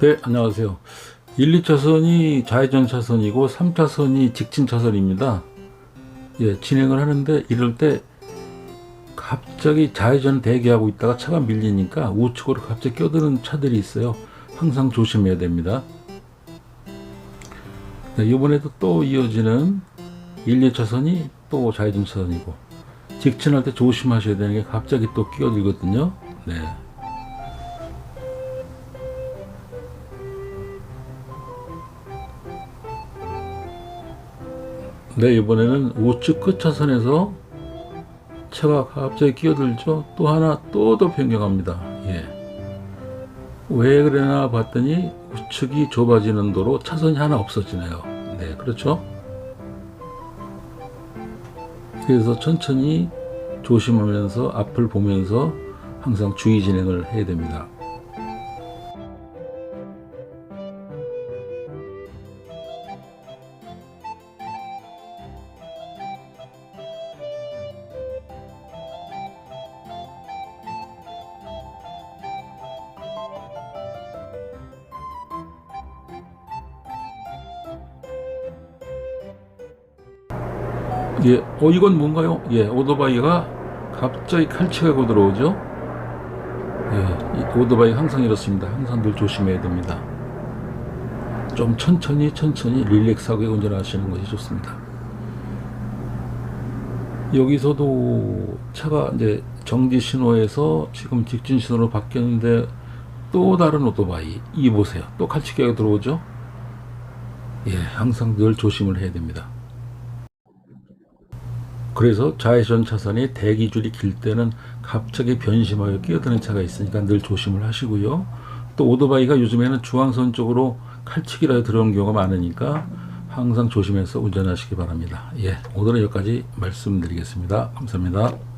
네, 안녕하세요. 1, 2차선이 좌회전 차선이고 3차선이 직진 차선입니다. 예, 진행을 하는데 이럴 때 갑자기 좌회전 대기하고 있다가 차가 밀리니까 우측으로 갑자기 껴드는 차들이 있어요. 항상 조심해야 됩니다. 네, 이번에도 또 이어지는 1, 2차선이 또 좌회전 차선이고 직진할 때 조심하셔야 되는 게 갑자기 또 끼어들거든요. 네. 네, 이번에는 우측 끝 차선에서 차가 갑자기 끼어들죠. 또 하나 또 더 변경합니다. 예. 왜 그러나 봤더니 우측이 좁아지는 도로 차선이 하나 없어지네요. 네, 그렇죠. 그래서 천천히 조심하면서 앞을 보면서 항상 주의 진행을 해야 됩니다. 예, 어 이건 뭔가요? 예, 오토바이가 갑자기 칼치하고 들어오죠. 예, 이 오토바이 항상 이렇습니다. 항상 늘 조심해야 됩니다. 좀 천천히 천천히 릴렉스하게 운전하시는 것이 좋습니다. 여기서도 차가 이제 정지 신호에서 지금 직진 신호로 바뀌었는데 또 다른 오토바이 이 보세요. 또 칼치기가 들어오죠. 예, 항상 늘 조심을 해야 됩니다. 그래서 좌회전 차선이 대기줄이 길 때는 갑자기 변심하여 끼어드는 차가 있으니까 늘 조심을 하시고요. 또 오토바이가 요즘에는 중앙선 쪽으로 칼치기라 들어오는 경우가 많으니까 항상 조심해서 운전하시기 바랍니다. 예, 오늘은 여기까지 말씀드리겠습니다. 감사합니다.